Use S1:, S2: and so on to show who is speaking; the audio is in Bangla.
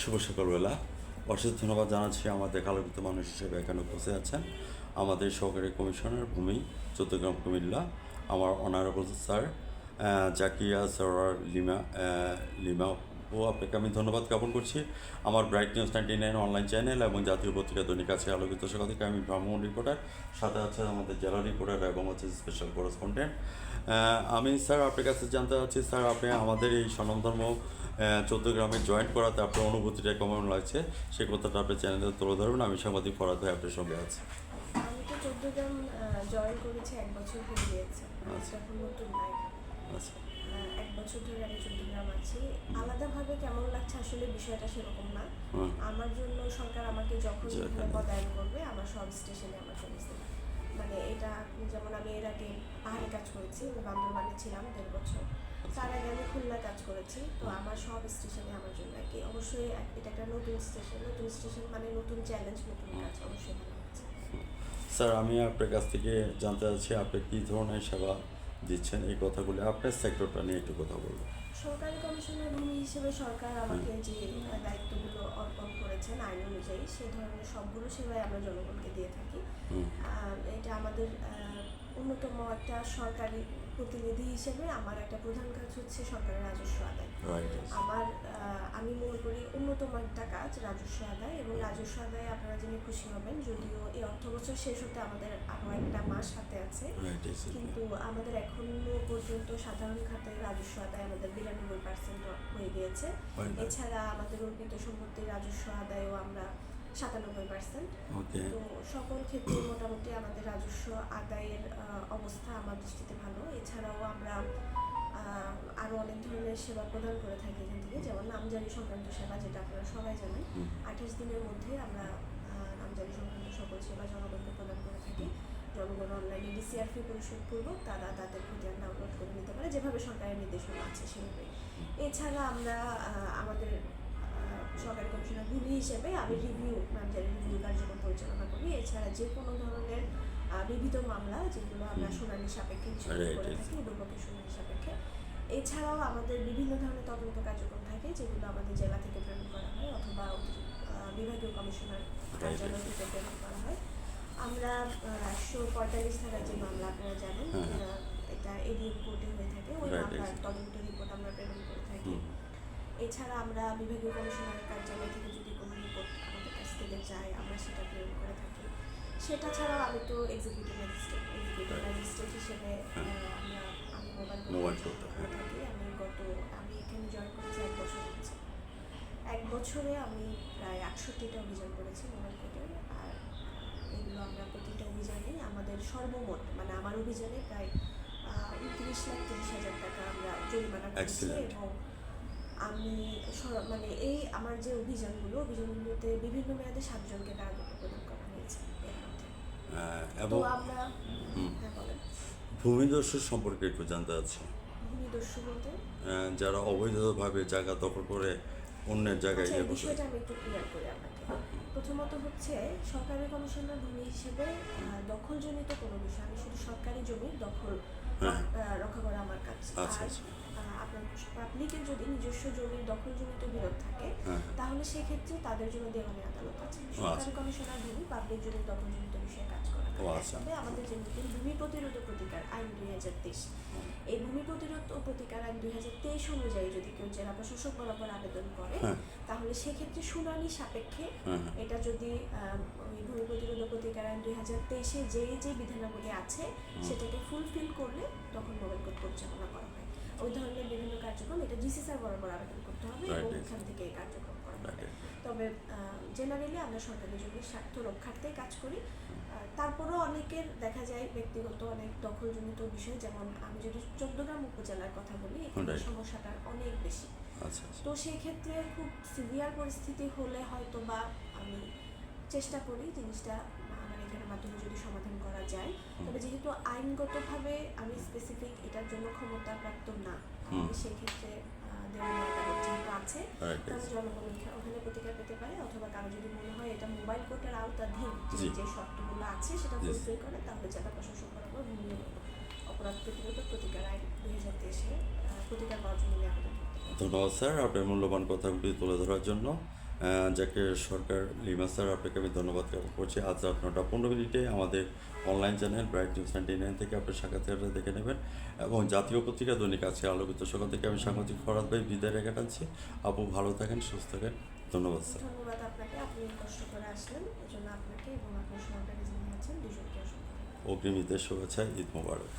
S1: শুভ সকালবেলা। অশেষ ধন্যবাদ জানাচ্ছি আমাদের কালোবিত মানুষ হিসেবে এখানে উপস্থিত আছেন। আমাদের সহকারী কমিশনার ভূমি চৌদ্দগ্রাম কুমিল্লা, আমার অনারেবল স্যার জাকিয়া সরার লিমা লিমা ও আপনাকে আমি ধন্যবাদ জ্ঞাপন করছি। আমার bright news ninety nine online channel এবং জাতীয় পত্রিকা দৈনিক আছে আলোকিত। সকাল থেকে আমি ভ্রাম্যণ রিপোর্টার সাথে আছে আমাদের জেলা রিপোর্টার এবং হচ্ছে স্পেশাল করেসপন্ডেন্ট আমি স্যার আপনার কাছে জানতে চাচ্ছি স্যার আপনি আমাদের এই স্বনামধর্ম চোদ্দ গ্রামে জয়েন করাতে আপনার অনুভূতিটা কেমন লাগছে? সে কথাটা আপনার চ্যানেলে তুলে ধরবেন। আমি সাংবাদিক ফরাদ ভাই আপনার সঙ্গে আছি।
S2: আমি তো চোদ্দ গ্রাম জয়েন করেছি এক বছর হয়ে গিয়েছে।
S1: আচ্ছা। আচ্ছা।
S2: বছর ধরে আমি চোদ্দ গ্রাম আছি। আলাদাভাবে কেমন লাগছে আসলে বিষয়টা সেরকম না। আমার জন্য সরকার আমাকে যখন পদায়ন করবে আমার সব স্টেশনে আমার চলে যাবে। মানে এটা যেমন আমি এর আগে পাহাড়ে কাজ করেছি বান্দরবানে ছিলাম দেড় বছর। তার আগে আমি খুলনা কাজ করেছি। তো আমার সব স্টেশনে আমার জন্য আর কি অবশ্যই এটা একটা নতুন স্টেশন। নতুন স্টেশন মানে নতুন চ্যালেঞ্জ নতুন কাজ অবশ্যই ভালো লাগছে
S1: স্যার আমি আপনার কাছ থেকে জানতে চাচ্ছি আপনি কী ধরনের সেবা দিচ্ছেন এই কথাগুলি আপনার সেক্টরটা নিয়ে একটু কথা বলব।
S2: সরকারি কমিশনের ভূমি হিসেবে সরকার আমাকে যে দায়িত্বগুলো অর্পণ করেছেন আইন অনুযায়ী সে ধরনের সবগুলো সেবাই আমরা জনগণকে দিয়ে থাকি। এটা আমাদের অন্যতম একটা সরকারি প্রতিনিধি হিসেবে আমার একটা প্রধান কাজ হচ্ছে সরকারের রাজস্ব আদায়। আমার আমি মনে করি অন্যতম একটা কাজ রাজস্ব আদায় এবং রাজস্ব আদায় আপনারা জেনে খুশি হবেন যদিও এই অর্থ বছর শেষ হতে আমাদের আরও একটা মাস হাতে আছে। কিন্তু আমাদের এখনও পর্যন্ত সাধারণ খাতে রাজস্ব আদায় আমাদের বিরানব্বই পার্সেন্ট হয়ে গিয়েছে। এছাড়া আমাদের অর্পিত সম্পত্তির রাজস্ব আদায়ও আমরা সাতানব্বই পার্সেন্ট তো সকল ক্ষেত্রে মোটামুটি আমাদের রাজস্ব আদায়ের অবস্থা আমার দৃষ্টিতে ভালো। এছাড়াও আমরা আহ, আরও অনেক ধরনের সেবা প্রদান করে থাকি এখান থেকে। যেমন নামজারি সংক্রান্ত সেবা যেটা আপনারা সবাই জানেন। আঠাশ দিনের মধ্যে আমরা নামজারি সংক্রান্ত সকল সেবা জনগণকে প্রদান করে থাকি। জনগণ অনলাইনে ডিসিআর ফি পরিশোধ পূর্বক তারা তাদের খতিয়ান ডাউনলোড করে নিতে পারে। যেভাবে সরকারের নির্দেশনা আছে সেভাবে এছাড়া আমরা আমাদের সরকারি কমিশনার ভূমি হিসেবে আমি রিভিউ নামজারি রিভিউ কার্যক্রম পরিচালনা করি। এছাড়া যে কোনো ধরনের বিবিধ মামলা যেগুলো আমরা শুনানি সাপেক্ষে করে. থাকি শুনানি সাপেক্ষে। এছাড়াও আমাদের বিভিন্ন ধরনের তদন্ত কার্যক্রম থাকে যেগুলো আমাদের জেলা থেকে প্রেরণ করা হয় অথবা বিভাগীয় কমিশনার কার্যালয় থেকে প্রেরণ করা হয়। আমরা একশো পঁয়তাল্লিশ ধারা যে মামলা আপনারা জানেন
S1: হ্যাঁ।
S2: এটা এডিএম কোর্টে হয়ে থাকে। ওই মামলার তদন্ত রিপোর্ট আমরা প্রেরণ করে। এছাড়া আমরা বিভাগীয় কমিশনারের কার্যালয় থেকে যদি কোনো রিপোর্ট আমাদের কাছ থেকে যায় আমরা সেটা প্রেরণ করে থাকি সেটা ছাড়াও আমি তো এক্সিকিউটিভ ম্যাজিস্ট্রেট এক্সিকিউটিভ. ম্যাজিস্ট্রেট হিসেবে আমরা আমি মোবাইল। থাকি আমি গত আমি এখানে জয়েন করেছি এক বছর হচ্ছে এক বছরে আমি প্রায় আটষট্টিটা অভিযান করেছি মোবাইল কোর্টে আর এগুলো আমরা প্রতিটা অভিযানে আমাদের সর্বমোট মানে আমার অভিযানে প্রায় উনত্রিশ লাখ তিরিশ হাজার টাকা আমরা জরিমানা করেছি. এবং আমি মানে এই আমার যে অভিযানগুলো অভিযানগুলোতে বিভিন্ন মেয়াদে সাতজনকে কারাদণ্ড প্রদান করা হয়েছে তো
S1: এবং
S2: আমরা। হ্যাঁ বলেন।
S1: ভূমিদস্যু সম্পর্কে একটু জানতে চাচ্ছি।
S2: ভূমিদস্যু বলতে?
S1: যারা অবৈধভাবে জায়গা দখল করে অন্যের জায়গায়
S2: আচ্ছা
S1: ইয়ে করছে
S2: বিষয়টা আমি একটু ক্লিয়ার করি আপনাকে। প্রথমত হচ্ছে সরকারি কমিশনার ভূমি হিসেবে দখলজনিত কোনো বিষয় আমি শুধু সরকারি জমির দখল
S1: হ্যাঁ।
S2: রক্ষা করা আমার কাজ।
S1: আচ্ছা, আচ্ছা।
S2: আপনার পাবলিকের যদি নিজস্ব জমির দখলজনিত বিরোধ থাকে
S1: হ্যাঁ।
S2: তাহলে সেক্ষেত্রে তাদের জন্য দেওয়ানি আদালত আছে
S1: আচ্ছা।
S2: সরকারি কমিশনার ভূমি পাবলিক জমির দখলজনিত বিষয়ে কাজ করা
S1: আচ্ছা।
S2: তবে আমাদের যে নতুন ভূমি প্রতিরোধ ও প্রতিকার আইন দুই হাজার তেইশ এই ভূমি প্রতিরোধ ও প্রতিকার আইন দুই হাজার তেইশ অনুযায়ী যদি কেউ জেলা প্রশাসক বরাবর আবেদন করে
S1: হ্যাঁ।
S2: তাহলে সেক্ষেত্রে শুনানি সাপেক্ষে
S1: হ্যাঁ।
S2: এটা যদি ওই ভূমি প্রতিরোধ ও প্রতিকার আইন দুই হাজার তেইশে যে যে বিধানাবলী আছে সেটাকে ফুলফিল করলে তখন মোবাইল কোড পরিচালনা করা হয় ওই ধরনের বিভিন্ন কার্যক্রম এটা জিসি স্যার বরাবর আবেদন করতে হবে এবং এখান থেকে এই কার্যক্রম করা হবে। তবে জেনারেলি আমরা সরকারি জমির স্বার্থ রক্ষার্থে কাজ করি। তারপরেও অনেকের দেখা যায় ব্যক্তিগত অনেক দখলজনিত বিষয় যেমন আমি যদি চোদ্দগ্রাম উপজেলার কথা বলি এখানে. সমস্যাটা অনেক বেশি।
S1: আচ্ছা আচ্ছা।
S2: তো সেই ক্ষেত্রে খুব সিভিয়ার পরিস্থিতি হলে হয়তো বা আমি চেষ্টা করি জিনিসটা মাধ্যমে যদি সমাধান করা যায় তবে যেহেতু আইনগতভাবে আমি স্পেসিফিক এটার জন্য ক্ষমতা প্রাপ্ত না তাহলে সেই ক্ষেত্রে দেওয়ানি আদালত যেহেতু আছে
S1: Right,
S2: তাহলে জনগণ ওখানে প্রতিকার পেতে পারে। অথবা কারও যদি মনে হয় এটা মোবাইল কোর্টের আওতাধীন যে- শর্তগুলো আছে সেটা. ফুলফিল করে তাহলে জেলা প্রশাসন বরাবর ভূমি অপরাধ প্রতিরোধ প্রতিকার আইন দুই হাজার তেইশে প্রতিকার পাওয়ার জন্য আবেদন।
S1: ধন্যবাদ স্যার। আপনার মূল্যবান কথাগুলি তুলে ধরার জন্য। যাকে সরকার লিমা স্যার আপনাকে আমি ধন্যবাদ জ্ঞাপন করছি। আজ রাত নটা পনেরো মিনিটে আমাদের online channel bright news ninety nine থেকে আপনার সাক্ষাৎকারটা দেখে নেবেন। এবং জাতীয় পত্রিকা দৈনিক আজকে আলোকিত। সকাল থেকে আমি সাংবাদিক ফরাদ ভাই বিদায় রেখে টানছি। আপু ভালো থাকেন সুস্থ থাকেন। ধন্যবাদ স্যার।
S2: ধন্যবাদ আপনাকে। আপনি কষ্ট করে আসলেন। এজন্য আপনাকে এবং আপনার সহকারী যিনি আছেন দুজনকে
S1: অগ্রিম ঈদের শুভেচ্ছা ঈদ মোবারক।